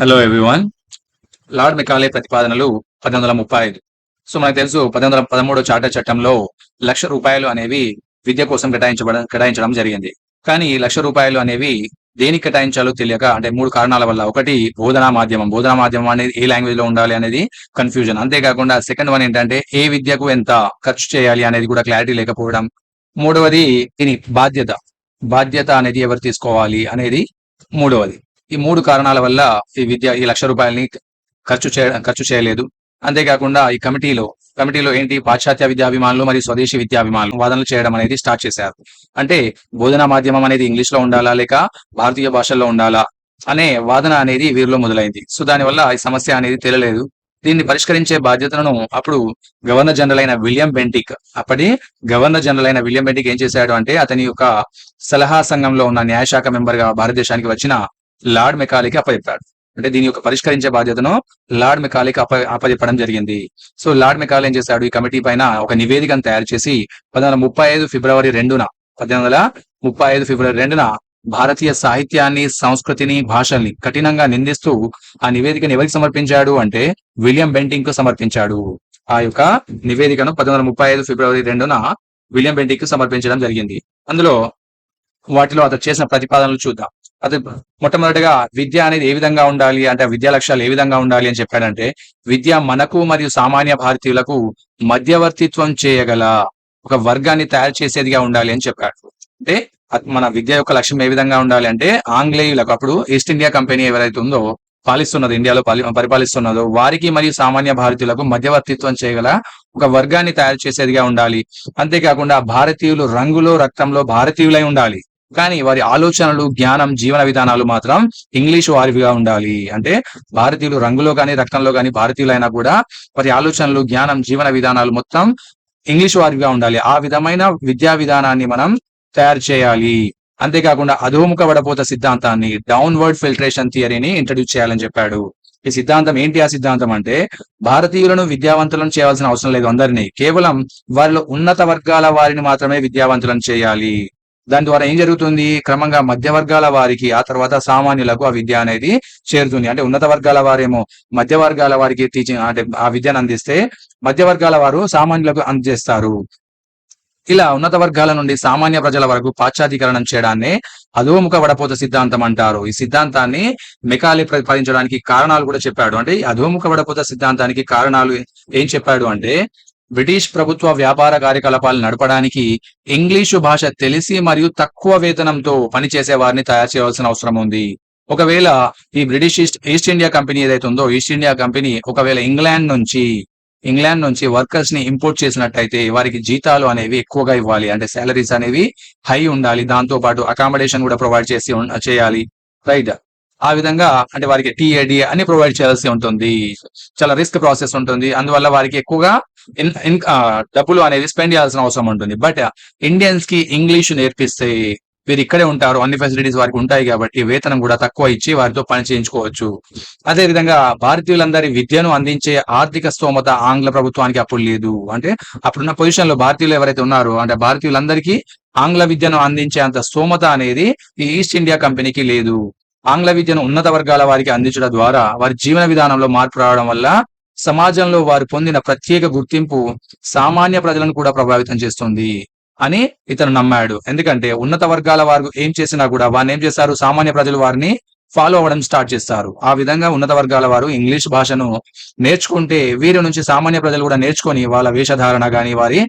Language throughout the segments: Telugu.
హలో ఎవ్రీవన్ లార్డ్ మెకాలే ప్రతిపాదనలు పద్దెనిమిది వందల ముప్పై ఐదు. సో మనకు తెలుసు పద్దెనిమిది వందల పదమూడు చార్టర్ చట్టంలో లక్ష రూపాయలు అనేవి విద్య కోసం కేటాయించబడ కేటాయించడం జరిగింది. కానీ లక్ష రూపాయలు అనేవి దేనికి కేటాయించాలో తెలియక అంటే మూడు కారణాల వల్ల. ఒకటి బోధనా మాధ్యమం. బోధనా మాధ్యమం అనేది ఏ లాంగ్వేజ్లో ఉండాలి అనేది కన్ఫ్యూజన్ అంతేకాకుండా సెకండ్ వన్ ఏంటంటే ఏ విద్యకు ఎంత ఖర్చు చేయాలి అనేది కూడా క్లారిటీ లేకపోవడం. మూడవది దీని బాధ్యత. బాధ్యత అనేది ఎవరు తీసుకోవాలి అనేది మూడవది. ఈ మూడు కారణాల వల్ల ఈ విద్య ఈ లక్ష రూపాయలని ఖర్చు చేయ ఖర్చు చేయలేదు. అంతేకాకుండా ఈ కమిటీలో కమిటీలో ఏంటి? పాశ్చాత్య విద్యాభిమానులు మరియు స్వదేశీ విద్యాభిమానులు వాదనలు చేయడం అనేది స్టార్ట్ చేశారు. అంటే బోధనా మాధ్యమం అనేది ఇంగ్లీష్లో ఉండాలా లేక భారతీయ భాషల్లో ఉండాలా అనే వాదన అనేది వీరిలో మొదలైంది. సో దానివల్ల ఈ సమస్య అనేది తెలియలేదు దీన్ని పరిష్కరించే బాధ్యతను అప్పుడు గవర్నర్ జనరల్ అయిన విలియం బెంటిక్ అప్పటి గవర్నర్ జనరల్ అయిన విలియం బెంటిక్ ఏం చేశాడు అంటే అతని యొక్క సలహా సంఘంలో ఉన్న న్యాయశాఖ మెంబర్గా భారతదేశానికి వచ్చిన లార్డ్ మెకాలికి అప్పచెప్పాడు అంటే దీని యొక్క పరిష్కరించే బాధ్యతను లార్డ్ మెకాలికి అప్ప అప్పచెప్పడం జరిగింది. సో లార్డ్ మెకాలి ఏం చేశాడు? ఈ కమిటీ పైన ఒక నివేదికను తయారు చేసి పద్దెనిమిది ముప్పై ఐదు ఫిబ్రవరి రెండున పద్దెనిమిది వందల ముప్పై ఐదు ఫిబ్రవరి రెండున భారతీయ సాహిత్యాన్ని సంస్కృతిని భాషల్ని కఠినంగా నిందిస్తూ ఆ నివేదికను ఎవరికి సమర్పించాడు అంటే విలియం బెంటింగ్కు సమర్పించాడు. ఆ యొక్క నివేదికను పద్దెనిమిది ముప్పై ఐదు ఫిబ్రవరి రెండున విలియం బెంటింగ్కు సమర్పించడం జరిగింది. అందులో వాటిలో అతను చేసిన ప్రతిపాదనలు చూద్దాం. అది మొట్టమొదటిగా విద్య అనేది ఏ విధంగా ఉండాలి అంటే విద్యా లక్ష్యాలు ఏ విధంగా ఉండాలి అని చెప్పాడంటే విద్య మనకు మరియు సామాన్య భారతీయులకు మధ్యవర్తిత్వం చేయగల ఒక వర్గాన్ని తయారు చేసేదిగా ఉండాలి అని చెప్పాడు. అంటే మన విద్య యొక్క లక్ష్యం ఏ విధంగా ఉండాలి అంటే ఆంగ్లేయులకు అప్పుడు ఈస్ట్ ఇండియా కంపెనీ ఎవరైతే ఉందో పాలిస్తున్నది ఇండియాలో పాలి పరిపాలిస్తున్నదో వారికి మరియు సామాన్య భారతీయులకు మధ్యవర్తిత్వం చేయగల ఒక వర్గాన్ని తయారు చేసేదిగా ఉండాలి. అంతేకాకుండా భారతీయులు రంగులో రక్తంలో భారతీయులై ఉండాలి. కానీ వారి ఆలోచనలు జ్ఞానం జీవన విధానాలు మాత్రం ఇంగ్లీష్ వారివిగా ఉండాలి. అంటే భారతీయులు రంగులో కానీ రక్తంలో కానీ భారతీయులైనా కూడా వారి ఆలోచనలు జ్ఞానం జీవన విధానాలు మొత్తం ఇంగ్లీష్ వారివిగా ఉండాలి. ఆ విధమైన విద్యా విధానాన్ని మనం తయారు చేయాలి. అంతేకాకుండా అధోముఖ వడపోత సిద్ధాంతాన్ని డౌన్వర్డ్ ఫిల్టరేషన్ థియరీని ఇంట్రడ్యూస్ చేయాలని చెప్పాడు. ఈ సిద్ధాంతం ఏంటి? ఆ సిద్ధాంతం అంటే భారతీయులను విద్యావంతులను చేయాల్సిన అవసరం లేదు అందరినీ. కేవలం వారిలో ఉన్నత వర్గాల వారిని మాత్రమే విద్యావంతులను చేయాలి. దాని ద్వారా ఏం జరుగుతుంది? క్రమంగా మధ్య వర్గాల వారికి ఆ తర్వాత సామాన్యులకు ఆ విద్య అనేది చేరుతుంది. అంటే ఉన్నత వర్గాల వారేమో మధ్య వర్గాల వారికి టీచింగ్ అంటే ఆ విద్యను అందిస్తే మధ్య వర్గాల వారు సామాన్యులకు అందజేస్తారు ఇలా ఉన్నత వర్గాల నుండి సామాన్య ప్రజల వరకు పాశ్చాత్యకరణం చేయడాన్ని అధోముఖ వడపోత సిద్ధాంతం అంటారు. ఈ సిద్ధాంతాన్ని మెకాలి ప్రతిపాదించడానికి కారణాలు కూడా చెప్పాడు. అంటే ఈ అధోముఖ వడపోత సిద్ధాంతానికి కారణాలు ఏం చెప్పాడు అంటే బ్రిటిష్ ప్రభుత్వ వ్యాపార కార్యకలాపాలు నడపడానికి ఇంగ్లీషు భాష తెలిసి మరియు తక్కువ వేతనంతో పనిచేసే వారిని తయారు చేయాల్సిన అవసరం ఉంది. ఒకవేళ ఈ British east east India company ఏదైతే ఉందో ఈస్ట్ ఇండియా కంపెనీ ఒకవేళ ఇంగ్లాండ్ నుంచి ఇంగ్లాండ్ నుంచి వర్కర్స్ని ఇంపోర్ట్ చేసినట్టయితే వారికి జీతాలు అనేవి ఎక్కువగా ఇవ్వాలి. అంటే సాలరీస్ అనేవి హై ఉండాలి. దాంతో పాటు అకామిడేషన్ కూడా ప్రొవైడ్ చేసి చేయాలి. రైట్? ఆ విధంగా అంటే వారికి టీఏడి అని ప్రొవైడ్ చేయాల్సి ఉంటుంది. చాలా రిస్క్ ప్రాసెస్ ఉంటుంది. అందువల్ల వారికి ఎక్కువగా డబ్బులు అనేది స్పెండ్ చేయాల్సిన అవసరం ఉంటుంది. బట్ ఇండియన్స్కి ఇంగ్లీష్ నేర్పిస్తే వీరు ఇక్కడే ఉంటారు అన్ని ఫెసిలిటీస్ వారికి ఉంటాయి కాబట్టి వేతనం కూడా తక్కువ ఇచ్చి వారితో పని చేయించుకోవచ్చు. అదే విధంగా భారతీయులందరి విద్యను అందించే ఆర్థిక స్తోమత ఆంగ్ల ప్రభుత్వానికి అప్పుడు లేదు. అంటే అప్పుడున్న పొజిషన్లో భారతీయులు ఎవరైతే ఉన్నారో అంటే భారతీయులందరికీ ఆంగ్ల విద్యను అందించే అంత స్తోమత అనేది ఈ ఈస్ట్ ఇండియా కంపెనీకి లేదు. ఆంగ్ల విద్యను ఉన్నత వర్గాల వారికి అందించడం ద్వారా వారి జీవన విధానంలో మార్పు రావడం వల్ల సమాజంలో వారు పొందిన ప్రత్యేక గుర్తింపు సామాన్య ప్రజలను కూడా ప్రభావితం చేస్తుంది అని ఇతను నమ్మాడు. ఎందుకంటే ఉన్నత వర్గాల వారు ఏం చేసినా కూడా వారిని ఏం చేస్తారు? సామాన్య ప్రజలు వారిని ఫాలో అవ్వడం స్టార్ట్ చేస్తారు. ఆ విధంగా ఉన్నత వర్గాల వారు ఇంగ్లీష్ భాషను నేర్చుకుంటే వీరి నుంచి సామాన్య ప్రజలు కూడా నేర్చుకొని వాళ్ళ వేషధారణ గాని వారి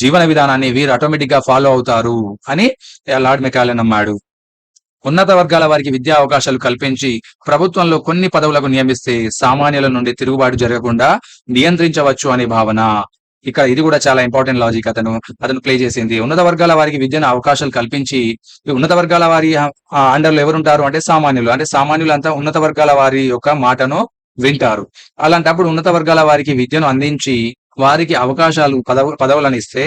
జీవన విధానాన్ని వీరు ఆటోమేటిక్గా ఫాలో అవుతారు అని లార్డ్ మెకాలే నమ్మాడు. ఉన్నత వర్గాల వారికి విద్యా అవకాశాలు కల్పించి ప్రభుత్వంలో కొన్ని పదవులకు నియమిస్తే సామాన్యుల నుండి తిరుగుబాటు జరగకుండా నియంత్రించవచ్చు అనే భావన. ఇక్కడ ఇది కూడా చాలా ఇంపార్టెంట్ లాజిక్ అతను అతను ప్లే చేసింది. ఉన్నత వర్గాల వారికి విద్యను అవకాశాలు కల్పించి ఉన్నత వర్గాల వారి అండర్లో ఎవరుంటారు? అంటే సామాన్యులు. అంటే సామాన్యులు అంతా ఉన్నత వర్గాల వారి యొక్క మాటను వింటారు. అలాంటప్పుడు ఉన్నత వర్గాల వారికి విద్యను అందించి వారికి అవకాశాలు పదవు పదవులను ఇస్తే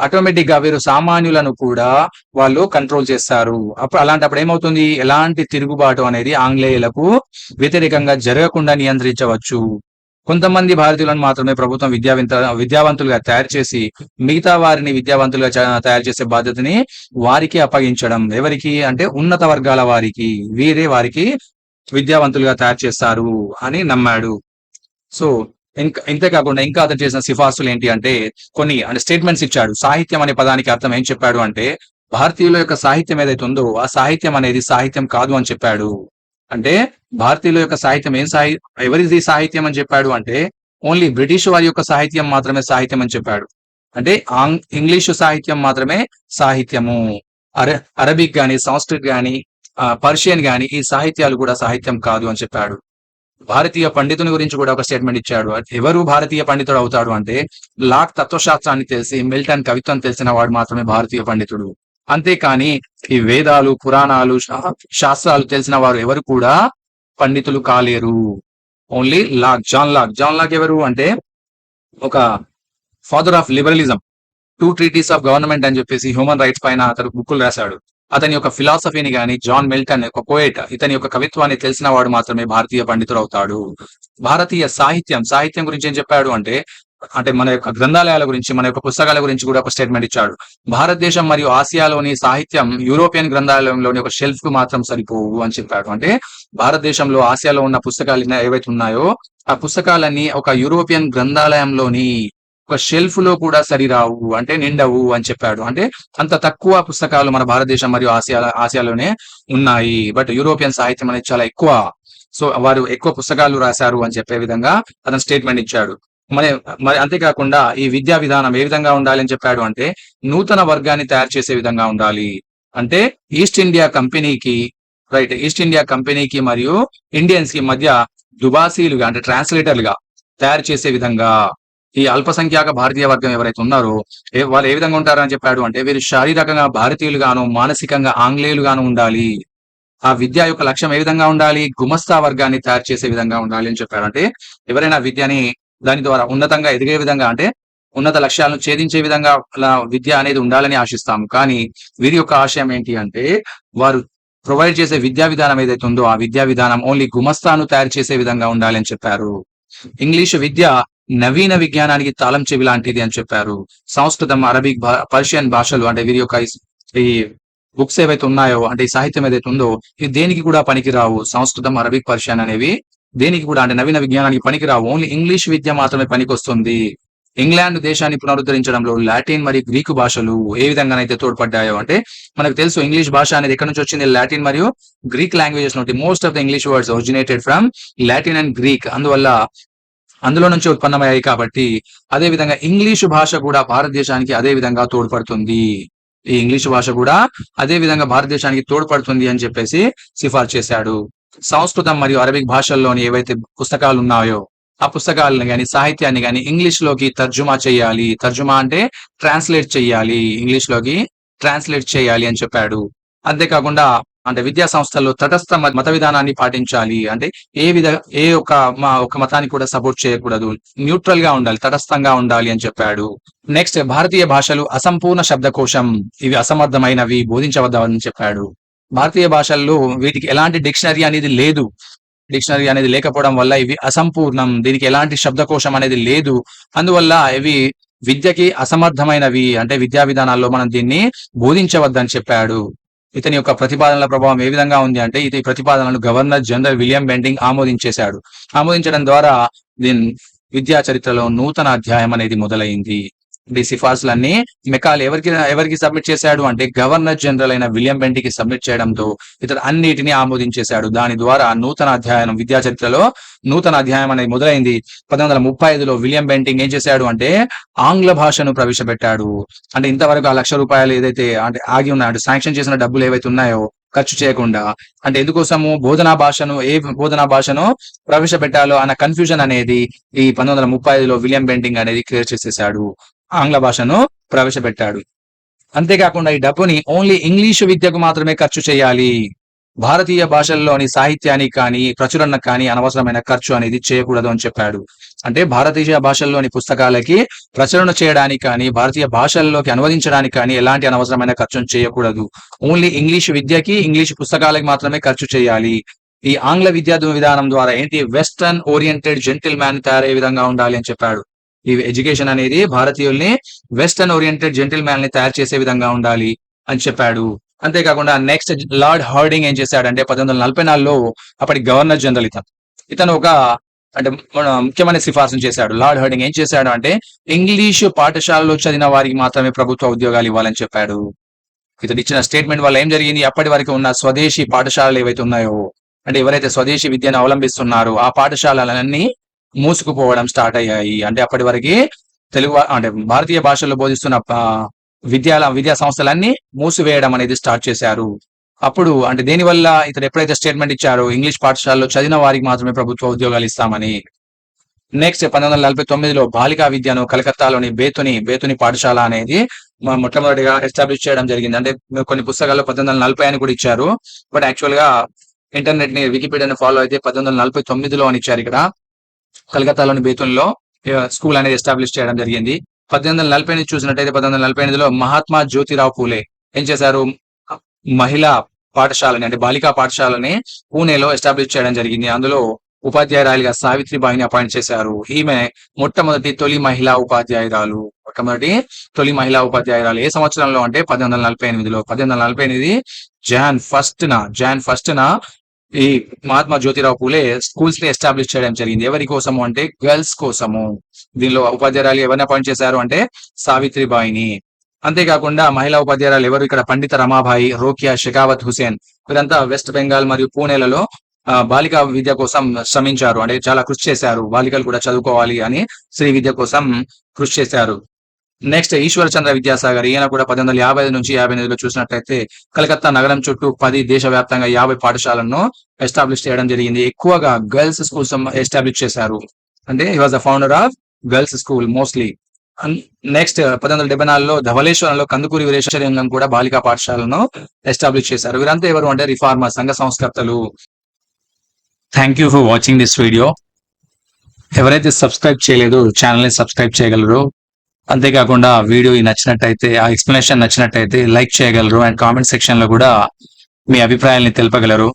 ఆటోమేటిక్గా వీరు సామాన్యులను కూడా వాళ్ళు కంట్రోల్ చేస్తారు. అప్పుడు అలాంటప్పుడు ఏమవుతుంది? ఎలాంటి తిరుగుబాటు అనేది ఆంగ్లేయులకు వ్యతిరేకంగా జరగకుండా నియంత్రించవచ్చు. కొంతమంది భారతీయులను మాత్రమే ప్రభుత్వం విద్యావింత విద్యావంతులుగా తయారు చేసి మిగతా వారిని విద్యావంతులుగా తయారు చేసే బాధ్యతని వారికి అప్పగించడం. ఎవరికి? అంటే ఉన్నత వర్గాల వారికి. వీరే వారికి విద్యావంతులుగా తయారు చేస్తారు అని నమ్మాడు. సో ఇంకా ఇంతే కాకుండా ఇంకా అతను చేసిన సిఫార్సులు ఏంటి అంటే కొన్ని అంటే స్టేట్మెంట్స్ ఇచ్చాడు. సాహిత్యం అనే పదానికి అర్థం ఏం చెప్పాడు అంటే భారతీయుల యొక్క సాహిత్యం ఏదైతే ఉందో ఆ సాహిత్యం అనేది సాహిత్యం కాదు అని చెప్పాడు. అంటే భారతీయుల యొక్క సాహిత్యం ఏం సాహి ఎవరిది సాహిత్యం అని చెప్పాడు అంటే ఓన్లీ బ్రిటిష్ వారి యొక్క సాహిత్యం మాత్రమే సాహిత్యం అని చెప్పాడు. అంటే ఆంగ్ ఇంగ్లీషు సాహిత్యం మాత్రమే సాహిత్యము. అర అరబిక్ గాని సంస్కృత్ గాని పర్షియన్ గాని ఈ సాహిత్యాలు కూడా సాహిత్యం కాదు అని చెప్పాడు. భారతీయ పండితుని గురించి కూడా ఒక స్టేట్మెంట్ ఇచ్చాడు. ఎవరు భారతీయ పండితుడు అవుతాడు అంటే లాక్ తత్వశాస్త్రాన్ని తెలిసి మిల్టన్ కవిత్వం తెలిసిన వాడు మాత్రమే భారతీయ పండితుడు. అంతేకాని ఈ వేదాలు పురాణాలు శాస్త్రాలు తెలిసిన వారు ఎవరు కూడా పండితులు కాలేరు. Only Locke John Locke John Locke ఎవరు అంటే ఒక father of liberalism two treatises of government అని చెప్పేసి హ్యూమన్ రైట్స్ పైన అతను బుక్కులు రాశాడు. అతని యొక్క ఫిలాసఫీని గాని జాన్ మిల్టన్ ఒక పోయేట్ ఇతని యొక్క కవిత్వాన్ని తెలిసిన వాడు మాత్రమే భారతీయ పండితుడు అవుతాడు భారతీయ సాహిత్యం సాహిత్యం గురించి ఏం చెప్పాడు అంటే అంటే మన యొక్క గ్రంథాలయాల గురించి మన యొక్క పుస్తకాల గురించి కూడా ఒక స్టేట్మెంట్ ఇచ్చాడు. భారతదేశం మరియు ఆసియాలోని సాహిత్యం యూరోపియన్ గ్రంథాలయంలోని ఒక షెల్ఫ్కు మాత్రం సరిపోవు అని చెప్పాడు. అంటే భారతదేశంలో ఆసియాలో ఉన్న పుస్తకాలు ఏవైతే ఉన్నాయో ఆ పుస్తకాలన్నీ ఒక యూరోపియన్ గ్రంథాలయంలోని ఒక షెల్ఫ్లో కూడా సరిరావు అంటే నిండవు అని చెప్పాడు. అంటే అంత తక్కువ పుస్తకాలు మన భారతదేశం మరియు ఆసియా ఆసియాలోనే ఉన్నాయి. బట్ యూరోపియన్ సాహిత్యం అనేది చాలా ఎక్కువ. సో వారు ఎక్కువ పుస్తకాలు రాశారు అని చెప్పే విధంగా అతను స్టేట్మెంట్ ఇచ్చాడు. మరి మరి అంతేకాకుండా ఈ విద్యా విధానం ఏ విధంగా ఉండాలి అని చెప్పాడు అంటే నూతన వర్గాన్ని తయారు చేసే విధంగా ఉండాలి. అంటే ఈస్ట్ ఇండియా కంపెనీకి రైట్ ఈస్ట్ ఇండియా కంపెనీకి మరియు ఇండియన్స్కి మధ్య దుబాసీలుగా అంటే ట్రాన్స్లేటర్లుగా తయారు చేసే విధంగా ఈ అల్పసంఖ్యాక భారతీయ వర్గం ఎవరైతే ఉన్నారో వాళ్ళు ఏ విధంగా ఉంటారని చెప్పాడు అంటే వీరు శారీరకంగా భారతీయులుగాను మానసికంగా ఆంగ్లేయులు గాను ఉండాలి. ఆ విద్య యొక్క లక్ష్యం ఏ విధంగా ఉండాలి? గుమస్తా వర్గాన్ని తయారు చేసే విధంగా ఉండాలి అని చెప్పాడు. అంటే ఎవరైనా విద్యని దాని ద్వారా ఉన్నతంగా ఎదిగే విధంగా అంటే ఉన్నత లక్ష్యాలను ఛేదించే విధంగా అలా విద్య అనేది ఉండాలని ఆశిస్తాము. కానీ వీరి యొక్క ఆశయం ఏంటి అంటే వారు ప్రొవైడ్ చేసే విద్యా విధానం ఏదైతే ఉందో ఆ విద్యా విధానం ఓన్లీ గుమస్తాను తయారు చేసే విధంగా ఉండాలి అని చెప్పారు. ఇంగ్లీషు విద్య నవీన విజ్ఞానానికి తాళం చెవి లాంటిది అని చెప్పారు. సంస్కృతం అరబిక్ భా- పర్షియన్ భాషలు అంటే వీరి యొక్క ఈ- ఈ బుక్స్ ఏవైతే ఉన్నాయో అంటే ఈ సాహిత్యం ఏదైతే ఉందో ఇది దేనికి కూడా పనికిరావు? సంస్కృతం అరబిక్ పర్షియన్ అనేవి దేనికి కూడా అంటే నవీన విజ్ఞానానికి పనికిరావు. ఓన్లీ ఇంగ్లీష్ విద్య మాత్రమే పనికొస్తుంది. ఇంగ్లాండ్ దేశాన్ని పునరుద్ధరించడంలో లాటిన్ మరియు గ్రీకు భాషలు ఏ విధంగానైతే తోడ్పడ్డాయో అంటే మనకు తెలుసు ఇంగ్లీష్ భాష అనేది ఎక్కడి నుంచి వచ్చింది? లాటిన్ మరియు గ్రీక్ లాంగ్వేజెస్ నుండి. Most of the English words originated from Latin and Greek అందువల్ల అందులో నుంచి ఉత్పన్నమయ్యాయి కాబట్టి అదే విధంగా ఇంగ్లీషు భాష కూడా భారతదేశానికి అదే విధంగా తోడ్పడుతుంది. ఈ ఇంగ్లీషు భాష కూడా అదే విధంగా భారతదేశానికి తోడ్పడుతుంది అని చెప్పేసి సిఫార్సు చేశాడు. సంస్కృతం మరియు అరబిక్ భాషల్లోని ఏవైతే పుస్తకాలు ఉన్నాయో ఆ పుస్తకాలను గాని సాహిత్యాన్ని గాని ఇంగ్లీష్లోకి తర్జుమా చేయాలి. తర్జుమా అంటే ట్రాన్స్లేట్ చేయాలి. ఇంగ్లీష్లోకి ట్రాన్స్లేట్ చేయాలి అని చెప్పాడు. అంతేకాకుండా అంటే విద్యా సంస్థల్లో తటస్థ మత విధానాన్ని పాటించాలి. అంటే ఏ విధ ఏ ఒక్క మా ఒక మతాన్ని కూడా సపోర్ట్ చేయకూడదు. న్యూట్రల్గా ఉండాలి తటస్థంగా ఉండాలి అని చెప్పాడు. నెక్స్ట్ భారతీయ భాషలు అసంపూర్ణ శబ్దకోశం. ఇవి అసమర్థమైనవి బోధించవద్దని చెప్పాడు. భారతీయ భాషల్లో వీటికి ఎలాంటి డిక్షనరీ అనేది లేదు. డిక్షనరీ అనేది లేకపోవడం వల్ల ఇవి అసంపూర్ణం. దీనికి ఎలాంటి శబ్దకోశం అనేది లేదు. అందువల్ల ఇవి విద్యకి అసమర్థమైనవి. అంటే విద్యా విధానాల్లో మనం దీన్ని బోధించవద్దని చెప్పాడు. ఇతని యొక్క ప్రతిపాదనల ప్రభావం ఏ విధంగా ఉంది అంటే ఇతని ప్రతిపాదనలు గవర్నర్ జనరల్ విలియం బెండింగ్ ఆమోదించేశాడు. ఆమోదించడం ద్వారా దీని విద్యా చరిత్రలో నూతన అధ్యాయం అనేది మొదలైంది. ఈ సిఫార్సులన్నీ మెకాల్ ఎవరికి ఎవరికి సబ్మిట్ చేశాడు అంటే గవర్నర్ జనరల్ అయిన విలియం బెంటికి సబ్మిట్ చేయడంతో ఇతడు అన్నిటిని ఆమోదించేశాడు. దాని ద్వారా నూతన అధ్యాయం విద్యా చరిత్రలో నూతన అధ్యాయం అనేది మొదలైంది. పంతొమ్మిది వందల ముప్పై ఐదులో విలియం బెంటింగ్ ఏం చేశాడు అంటే ఆంగ్ల భాషను ప్రవేశపెట్టాడు. అంటే ఇంతవరకు ఆ లక్ష రూపాయలు ఏదైతే అంటే ఆగి ఉన్నాడు శాంక్షన్ చేసిన డబ్బులు ఏవైతే ఉన్నాయో ఖర్చు చేయకుండా అంటే ఎందుకోసము బోధనా భాషను ఏ బోధనా భాషను ప్రవేశపెట్టాలో అన్న కన్ఫ్యూజన్ అనేది ఈ పంతొమ్మిది వందల ముప్పై ఐదులో విలియం బెంటింగ్ అనేది క్లియర్ చేసేసాడు ఆంగ్ల భాషను ప్రవేశపెట్టాడు. అంతేకాకుండా ఈ డబ్బుని ఓన్లీ ఇంగ్లీషు విద్యకు మాత్రమే ఖర్చు చేయాలి. భారతీయ భాషల్లోని సాహిత్యానికి కానీ ప్రచురణకు కానీ అనవసరమైన ఖర్చు అనేది చేయకూడదు అని చెప్పాడు. అంటే భారతీయ భాషల్లోని పుస్తకాలకి ప్రచురణ చేయడానికి కానీ భారతీయ భాషల్లోకి అనువదించడానికి కానీ ఎలాంటి అనవసరమైన ఖర్చును చేయకూడదు. ఓన్లీ ఇంగ్లీష్ విద్యకి ఇంగ్లీష్ పుస్తకాలకి మాత్రమే ఖర్చు చేయాలి. ఈ ఆంగ్ల విద్యా విధానం ద్వారా ఏంటి? వెస్టర్న్ ఓరియంటెడ్ జెంటిల్ మ్యాన్ తయారయ్యే విధంగా ఉండాలి అని చెప్పాడు. ఈ ఎడ్యుకేషన్ అనేది భారతీయుల్ని వెస్టర్న్ ఓరియంటెడ్ జెంటిల్ మ్యాన్ని తయారు చేసే విధంగా ఉండాలి అని చెప్పాడు. అంతేకాకుండా నెక్స్ట్ లార్డ్ హార్డింగ్ ఏం చేశాడంటే పద్దెనిమిది వందల నలభై నాలుగులో అప్పటి గవర్నర్ జనరల్ ఇతను ఇతను ఒక అంటే మన ముఖ్యమైన సిఫార్సు చేశాడు. లార్డ్ హార్డింగ్ ఏం చేశాడు అంటే ఇంగ్లీషు పాఠశాలలో చదివిన వారికి మాత్రమే ప్రభుత్వ ఉద్యోగాలు ఇవ్వాలని చెప్పాడు. ఇతడు ఇచ్చిన స్టేట్మెంట్ వల్ల ఏం జరిగింది? అప్పటి వరకు ఉన్న స్వదేశీ పాఠశాలలు ఏవైతే ఉన్నాయో అంటే ఎవరైతే స్వదేశీ విద్యను అవలంబిస్తున్నారో ఆ పాఠశాలలన్నీ మూసుకుపోవడం స్టార్ట్ అయ్యాయి. అంటే అప్పటి వరకు తెలుగు అంటే భారతీయ భాషల్లో బోధిస్తున్న విద్యాల విద్యా సంస్థలన్నీ మూసివేయడం అనేది స్టార్ట్ చేశారు. అప్పుడు అంటే దేని వల్ల ఇతడు ఎప్పుడైతే స్టేట్మెంట్ ఇచ్చారో ఇంగ్లీష్ పాఠశాలలో చదివిన వారికి మాత్రమే ప్రభుత్వ ఉద్యోగాలు ఇస్తామని. నెక్స్ట్ పంతొమ్మిది వందల నలభై తొమ్మిదిలో బాలికా విద్యను కలకత్తాలోని బేతుని బేతుని పాఠశాల అనేది మొట్టమొదటిగా ఎస్టాబ్లిష్ చేయడం జరిగింది. అంటే కొన్ని పుస్తకాల్లో పద్దెనిమిది వందల నలభై అని కూడా ఇచ్చారు. బట్ యాక్చువల్గా ఇంటర్నెట్ని వికీపీడియాని ఫాలో అయితే పద్దెనిమిది వందల నలభై తొమ్మిదిలో అని ఇచ్చారు ఇక్కడ. కలకత్తాలోని బేతుల్లో స్కూల్ అనేది ఎస్టాబ్లిష్ చేయడం జరిగింది. పద్దెనిమిది వందల నలభై ఎనిమిది చూసినట్టయితే పద్దెనిమిది వందల నలభై ఎనిమిదిలో మహాత్మా జ్యోతిరావు పూలే ఏం చేశారు? మహిళా పాఠశాలని అంటే బాలికా పాఠశాలని పూణేలో ఎస్టాబ్లిష్ చేయడం జరిగింది. అందులో ఉపాధ్యాయురాలిగా సావిత్రిబాయిని అపాయింట్ చేశారు. ఈమె మొట్టమొదటి తొలి మహిళా ఉపాధ్యాయురాలు. మొట్టమొదటి తొలి మహిళా ఉపాధ్యాయురాలు. ఏ సంవత్సరంలో అంటే పద్దెనిమిది వందల నలభై ఎనిమిదిలో. పద్దెనిమిది వందల నలభై ఎనిమిది జాన్ ఫస్ట్ న జాన్ ఫస్ట్ న ఈ మహాత్మా జ్యోతిరావు పూలే స్కూల్స్ని ఎస్టాబ్లిష్ చేయడం జరిగింది. ఎవరి కోసము అంటే గర్ల్స్ కోసము. దీనిలో ఉపాధ్యాయురాలు ఎవరిని అపాయింట్ చేశారు అంటే సావిత్రిబాయిని. అంతేకాకుండా మహిళా ఉపాధ్యాయురాలు ఎవరు? ఇక్కడ పండిత రమాబాయి రోకియా షెకావత్ హుసేన్. వీరంతా వెస్ట్ బెంగాల్ మరియు పూణేలలో ఆ, బాలికా విద్య కోసం శ్రమించారు. అంటే చాలా కృషి చేశారు. బాలికలు కూడా చదువుకోవాలి అని స్త్రీ విద్య కోసం కృషి చేశారు. నెక్స్ట్ ఈశ్వర్ చంద్ర విద్యాసాగర్. ఈయన కూడా పద్దెనిమిది వందల యాభై ఐదు నుంచి యాభై ఎనిమిదిలో చూసినట్లయితే కలకత్తా నగరం చుట్టూ పది దేశవ్యాప్తంగా యాభై పాఠశాలను ఎస్టాబ్లిష్ చేయడం జరిగింది. ఎక్కువగా గర్ల్స్ స్కూల్స్ ఎస్టాబ్లిష్ చేశారు. అంటే he was the founder of girls school mostly next పద్దెనిమిది వందల డెబ్బై నాలుగులో ధవళేశ్వరంలో కందుకూరి వీరేశ్వరంగం కూడా బాలికా పాఠశాలను ఎస్టాబ్లిష్ చేశారు. వీరంతా ఎవరు అంటే రిఫార్మర్ సంఘ సంస్కర్తలు. Thank you for watching this video ఎవరైతే సబ్స్క్రైబ్ చేయలేదు ఛానల్ని సబ్స్క్రైబ్ చేయగలరు అంతేకాకుండా వీడియో నచ్చినట్టయితే ఆ ఎక్స్ప్లెనేషన్ నచ్చినట్టయితే లైక్ చేయగలరు. అండ్ కామెంట్ సెక్షన్లో కూడా మీ అభిప్రాయాల్ని తెలపగలరు.